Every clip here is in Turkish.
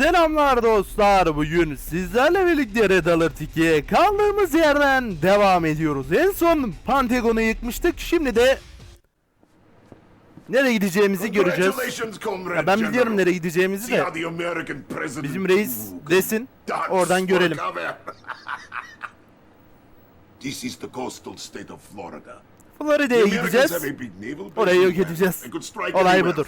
Selamlar dostlar. Bugün sizlerle birlikte Red Alert 2'ye kaldığımız yerden devam ediyoruz. En son Pentagon'u yıkmıştık. Şimdi de nereye gideceğimizi göreceğiz. Ya ben biliyorum nereye gideceğimizi de. Bizim reis desin. Oradan görelim. This is the coastal state of Florida. Florida'ya gideceğiz. Orayı yok edeceğiz. Olay budur.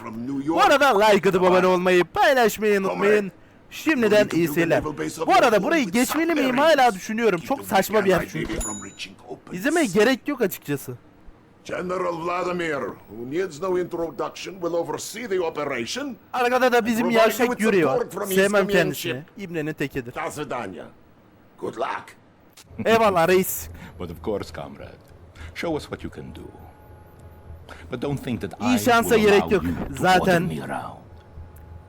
Bu arada like atıp abone olmayı, paylaşmayı unutmayın. Şimdiden iyi seyirler. Bu arada burayı geçmeli miyim hala düşünüyorum. Çok saçma bir yer çünkü. İzlemeye gerek yok açıkçası. General Vladimir, who needs no introduction, will oversee the operation. Arkada da bizim yavşak yürüyor. Sevmem kendisini. İbnenin tekidir. Good luck. Eyvallah reis. But of course, comrade. Show us what you can do. But don't think that I will allow you to around.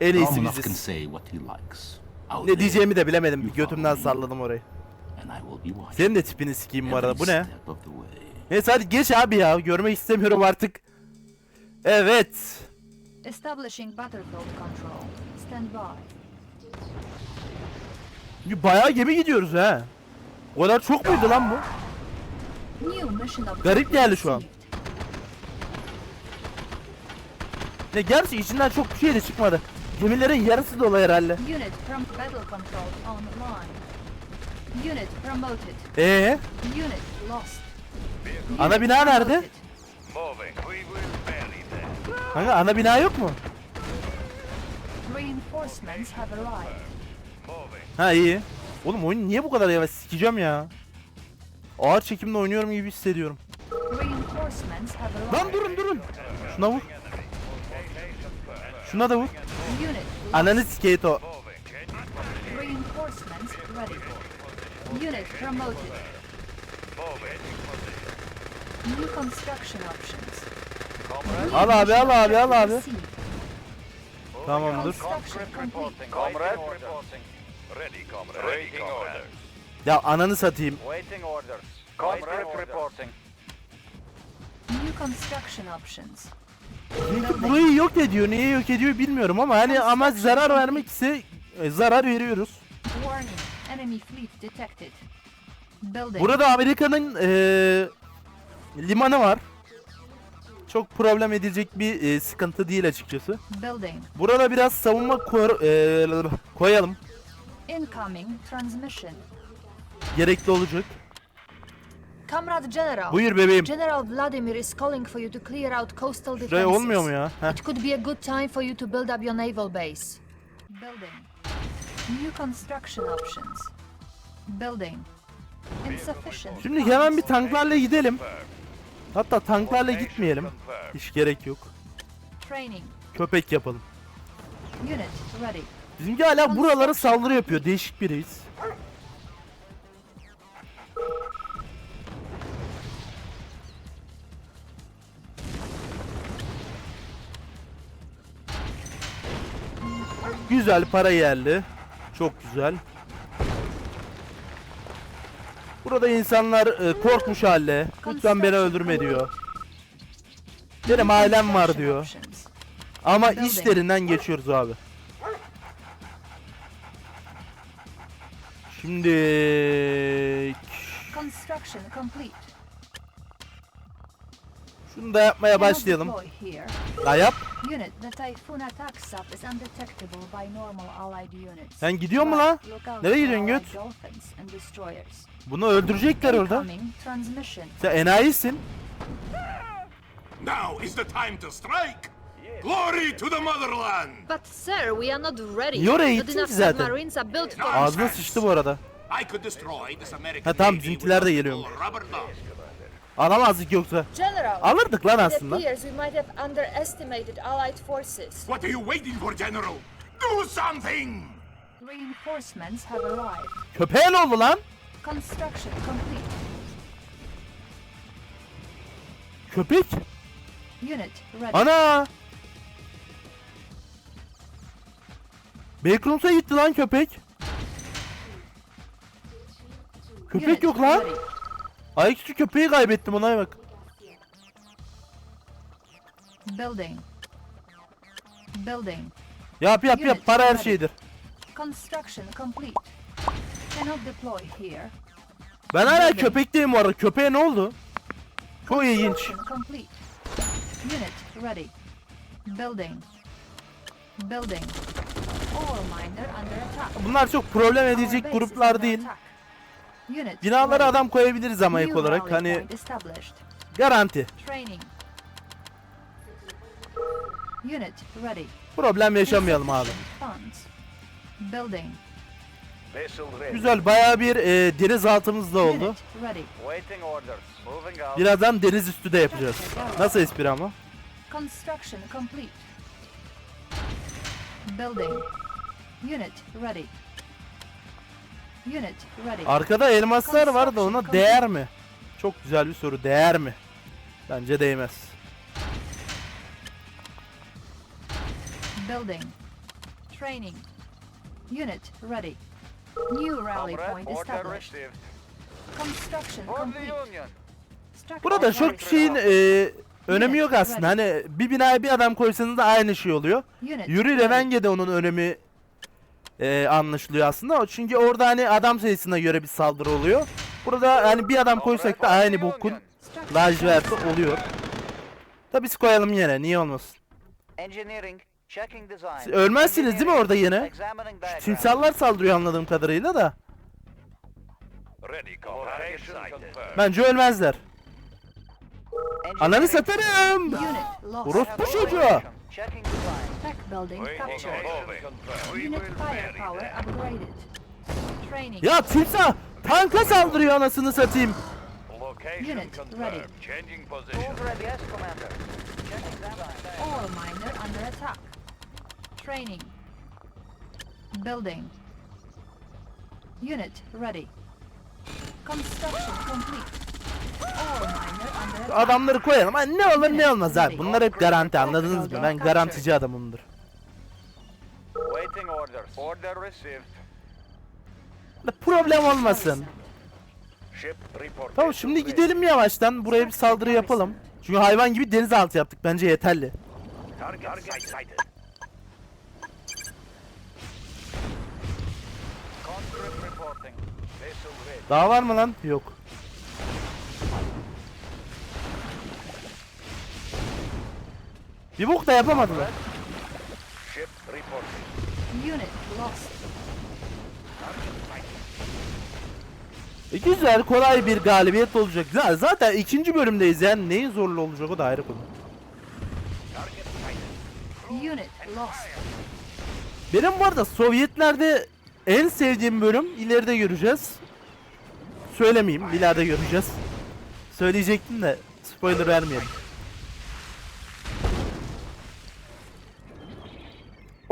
En iyisi Romanov can biziz. say what he likes. out Ne there, diyeceğimi de bilemedim. Bir götümden salladım orayı. and I will be watching Senin de tipini sikeyim bu arada. every Bu ne? step of the way. Neyse hadi geç abi ya. Görmek istemiyorum artık. Evet. Establishing battlefield control. Stand by. Bayağı gemi gidiyoruz ha. O kadar çok muydu lan bu? New mission objective geldi şu an. received. Ne gerçi içinden çok bir şey de çıkmadı. Gemilerin yarısı dolu herhalde. Unit from battle control online. Unit promoted. Ee, Unit lost. Ana bina nerede? Moving. We will bury them. kanka ana bina yok mu? Reinforcements have arrived. Moving. Ha iyi. Oğlum oyun niye bu kadar yavaş sikeceğim ya. Ağır çekimde oynuyorum gibi hissediyorum. Reinforcements have arrived. Lan durun durun. Şuna vur. Şuna da vur. Unit lost. Ananı sikeyt o. Moving. Reinforcements ready. Unit promoted. New construction options. Al abi al abi al abi. Tamamdır. Construction complete. Comrade reporting. Ready, comrade. Waiting orders. Ya ananı satayım. Waiting orders. Comrade reporting. New construction options. Çünkü burayı yok ediyor. Niye yok ediyor bilmiyorum ama hani amaç zarar vermek ise e, zarar veriyoruz. Warning. Enemy fleet detected. Building. Burada Amerika'nın e, limanı var. Çok problem edilecek bir e, sıkıntı değil açıkçası. Building. Burada biraz savunma koy- e, koyalım. Incoming transmission. Gerekli olacak. Comrade General. Buyur bebeğim. General Vladimir is calling for you to clear out coastal defenses. Şuraya olmuyor mu ya? Heh. It could be a good time for you to build up your naval base. Building. New construction options. Building. Insufficient. Şimdi hemen bir tanklarla gidelim. Hatta tanklarla gitmeyelim. Hiç gerek yok. Training. Köpek yapalım. Unit ready. Bizimki hala buralara saldırı yapıyor. Değişik bir reis. Güzel para geldi. Çok güzel. Burada insanlar e, korkmuş halde. Lütfen beni öldürme diyor. Benim ailem var diyor. Ama işlerinden geçiyoruz abi. Şimdi şunu da yapmaya başlayalım. Ya yap. Unit, the Typhoon attack sub is undetectable by normal allied units. Sen gidiyor mu out Nereye for gidiyorsun göt? dolphins and destroyers. Bunu öldürecekler orada. Sen enayisin. Now is the time to strike. Glory to the motherland. But sir, we are not ready. Niye oraya gittin zaten? Ağzına sıçtı bu arada. I could destroy this American Ha, tamam, bizimkiler de with Alamazdık yoksa. General, Alırdık lan it aslında. appears we might have underestimated Allied forces. What are you waiting for, General? Do something! Reinforcements have arrived. Köpeğe ne oldu lan? Construction complete. Köpek. Unit ready. Ana. Backrooms'a gitti lan köpek. Köpek Unit yok lan. ready. Ayaküstü köpeği kaybettim ona bak. Building. Building. Yap yap yap Unit para her ready. şeydir. Construction complete. Cannot deploy here. Ben hala köpekteyim bu arada. Köpeğe ne oldu? Çok ilginç. Construction complete. Unit ready. Building. Building. Ore miner under attack. Bunlar çok problem Our edecek base is gruplar under değil. attack. Unit Binalara adam koyabiliriz ama ek olarak. Hani garanti. Training. Unit ready. Problem yaşamayalım abi. Güzel bayağı bir e, denizaltımız da oldu. Birazdan deniz üstü de yapacağız. Nasıl espri ama? Construction complete. Building. Unit ready. Unit ready. Arkada elmaslar var da ona değer mi? Çok güzel bir soru. Değer mi? Bence değmez. Building. Training. Unit ready. New rally point established. Construction complete. Burada çok şeyin e, önemi yok aslında. Hani bir binaya bir adam koysanız da aynı şey oluyor. Yuri. Revenge'de onun önemi e, anlaşılıyor aslında. Çünkü orada hani adam sayısına göre bir saldırı oluyor. Burada hani bir adam koysak da aynı bokun laciverti oluyor. Tabi biz koyalım yine niye olmasın. Engineering, checking design. Siz ölmezsiniz değil mi orada yine? Diagram. Timsallar saldırıyor anladığım kadarıyla da. Bence ölmezler. Ananı satarım. Orospu çocuğu. Tech building captured. Unit firepower upgraded. Training. Ya timsah tanka saldırıyor anasını satayım. Unit ready. Changing position. Commander. Ore miner under attack. Training. Building. Unit ready. Construction complete. Adamları koyalım. Hani ne olur ne olmaz abi. Bunlar hep garanti anladınız mı? Ben garantici adamımdır. Problem olmasın. Tamam şimdi gidelim yavaştan. Buraya bir saldırı yapalım. Çünkü hayvan gibi denizaltı yaptık. Bence yeterli. Daha var mı lan? Yok. Bir bok da yapamadılar. Ship reporting. Unit lost. E güzel kolay bir galibiyet olacak. Ya Zaten ikinci bölümdeyiz yani neyin zorlu olacak o da ayrı konu. Unit lost. Benim bu arada Sovyetlerde en sevdiğim bölüm ileride göreceğiz. Söylemeyeyim ileride göreceğiz. Söyleyecektim de spoiler vermeyelim.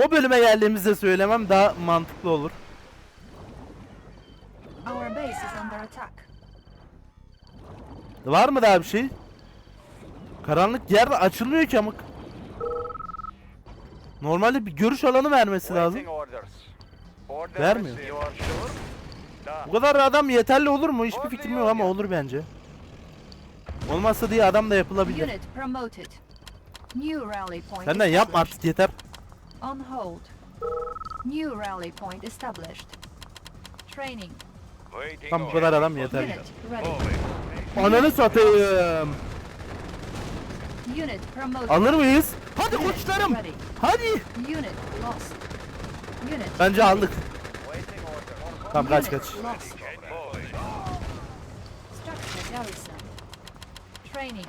O bölüme geldiğimizde söylemem daha mantıklı olur. Our base is under attack. Var mı daha bir şey? Karanlık yerde açılmıyor ki amık. Normalde bir görüş alanı vermesi lazım. Waiting orders. Order Vermiyor. Bu kadar adam yeterli olur mu? Hiçbir fikrim yok ama olur bence. Olmazsa diye adam da yapılabilir. Unit promoted. New rally point Senden yapma artık yeter. On hold. New rally point established. Training. Tam bu kadar adam yeter. Unit ready. Ananı satayım. Unit promoted. Alır mıyız? Hadi Unit koçlarım. ready. Hadi. Unit lost. Unit Bence ready. aldık. Tamam kaç Unit kaç. lost. Moving. Structure garrison. Training.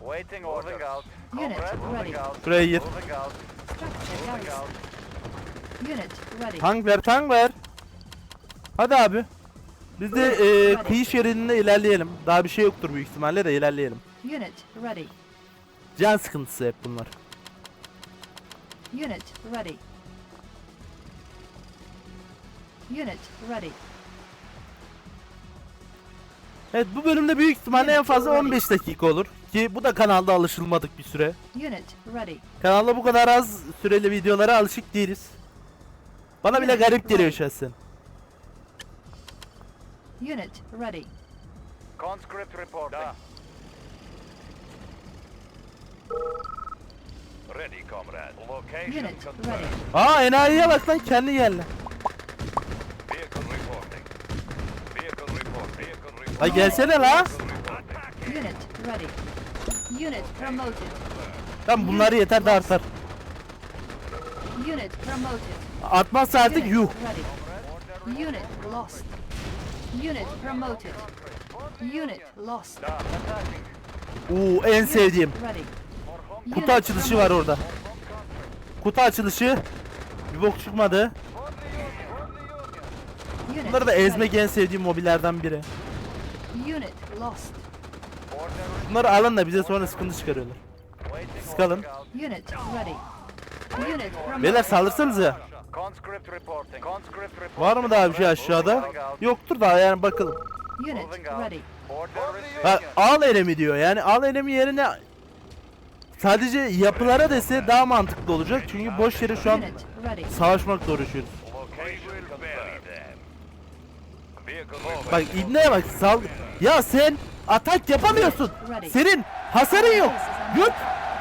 Waiting orders. Out. Unit ready. Structure garrison. out. Unit ready. Tank ver tank ver. Hadi abi. Biz de e, kıyı şeridinde ilerleyelim. Daha bir şey yoktur büyük ihtimalle de ilerleyelim. Unit ready. Can sıkıntısı hep bunlar. Unit ready. Unit ready. Evet bu bölümde büyük ihtimalle en fazla 15 dakika olur. Ki bu da kanalda alışılmadık bir süre. Unit ready. Kanalda bu kadar az süreli videolara alışık değiliz. Bana bile garip geliyor şahsen. Unit ready. Conscript reporting. Da. Ready, comrade. Location Unit confirmed. ready. Aa enayiye bak lan kendi geldi. La gelsene la. Unit ready. Unit promoted. Lan bunları yeter de artar. Unit promoted. Artmazsa artık Unit yuh. ready. Unit lost. Unit promoted. Unit lost. Oo en sevdiğim. Ready. Kutu Unit açılışı var orada. Kutu açılışı. Bir bok çıkmadı. Unit Bunları da ready. ezmek en sevdiğim mobillerden biri. Unit lost. Bunları alın da bize sonra sıkıntı çıkarıyorlar. Sıkalım. Unit ready. Unit promoted. Beyler. Conscript reporting. Var mı daha bir şey aşağıda? Yoktur da yani bakalım. Unit ready. Order Ha, al elemi diyor. Yani al elemi yerine sadece yapılara dese daha mantıklı olacak. Çünkü boş yere şu an Unit ready. savaşmakla uğraşıyoruz. Bak İbne'ye bak sal. Ya sen atak yapamıyorsun. Senin hasarın yok. Yok.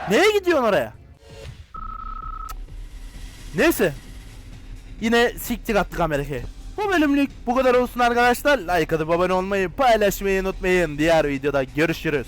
Neye gidiyorsun oraya? Neyse. Yine siktik attık Amerika'yı. Bu bölümlük bu kadar olsun arkadaşlar. Like atıp abone olmayı, paylaşmayı unutmayın. Diğer videoda görüşürüz.